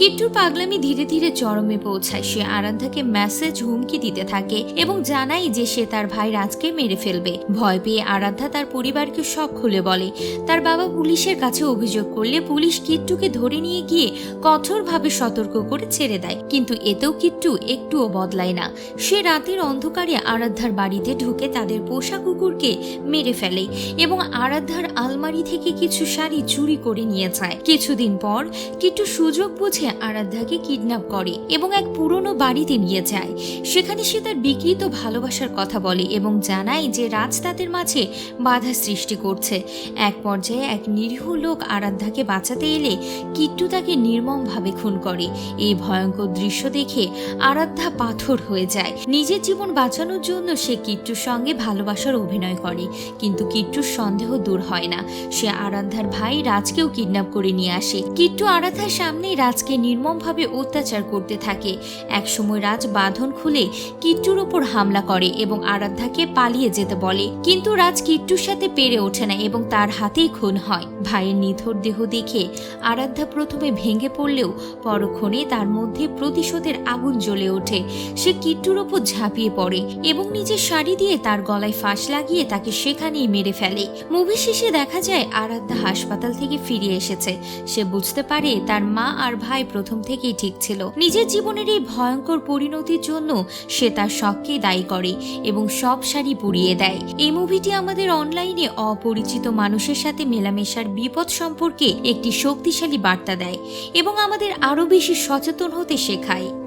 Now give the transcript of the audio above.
কিট্টুর পাগলামি ধীরে ধীরে চরমে পৌঁছায়। সে আরাধ্যাকে মেসেজ হুমকি দিতে থাকে এবং জানায় যে সে তার ভাই রাজকে মেরে ফেলবে। ভয় পেয়ে আরাধ্যা তার পরিবারকে সব খুলে বলে। তার বাবা পুলিশের কাছে অভিযোগ করলে পুলিশ কিট্টুকে ধরে নিয়ে গিয়ে কঠোরভাবে সতর্ক করে ছেড়ে দেয়। কিন্তু এতেও কিট্টু একটুও বদলায় না। সে রাতের অন্ধকারে আরাধ্যার বাড়িতে ঢুকে তাদের পোষা কুকুরকে মেরে ফেলে এবং আরাধ্যার আলমারি থেকে কিছু শাড়ি চুরি করে নিয়ে যায়। কিছুদিন পর কিট্টু সুযোগ বুঝে আরাধ্যাকে কিডন্যাপ করে এবং এক পুরনো বাড়িতে নিয়ে যায়। সেখানে সে তার বিকৃত ভালোবাসার কথা বলে এবং জানায় যে রাজ তাদের মাঝে বাধা সৃষ্টি করছে। এক পর্যায়ে এক নিরীহ লোক আরাধ্যাকে বাঁচাতে এলে কিট্টু তাকে নির্মমভাবে খুন করে। এই ভয়ঙ্কর দৃশ্য দেখে আরাধ্যা পাথর হয়ে যায়। নিজের জীবন বাঁচানোর জন্য সে কিট্টুর সঙ্গে ভালোবাসার অভিনয় করে। কিন্তু কিট্টুর সন্দেহ দূর হয় না। সে আরাধ্যার ভাই রাজকেও কিডন্যাপ করে নিয়ে আসে। কিট্টু আরাধ্যার সামনেই রাজকে নির্মমভাবে অত্যাচার করতে থাকে। একসময় রাজ বাঁধন খুলে কিট্টুর ওপর হামলা করে এবং আরাধ্যাকে পালিয়ে যেতে বলে। কিন্তু রাজ কিট্টুর সাথে পেরে ওঠে না এবং তার হাতেই খুন হয়। ভাইয়ের নিথর দেহ দেখে আরাধ্যা প্রথমে ভেঙে পড়লেও পরক্ষণে তার মধ্যে প্রতিশোধের আগুন জ্বলে ওঠে। সে কিট্টুর ওপর ঝাঁপিয়ে পড়ে এবং নিজের শাড়ি দিয়ে তার গলায় ফাঁস লাগিয়ে তাকে সেখানেই মেরে ফেলে। মুভি শেষে দেখা যায়, আরাধ্যা হাসপাতাল থেকে ফিরে এসেছে। সে বুঝতে পারে তার মা আর ভাই প্রথম থেকেই ঠিক ছিল। নিজের জীবনের এই ভয়ঙ্কর পরিণতির জন্য সে তার শখকে দায়ী করে এবং সব শাড়ি পুড়িয়ে দেয়। এই মুভিটি আমাদের অনলাইনে অপরিচিত মানুষের সাথে মেলামেশার বিপদ সম্পর্কে একটি শক্তিশালী বার্তা দেয় এবং আমাদের আরও বেশি সচেতন হতে শেখায়।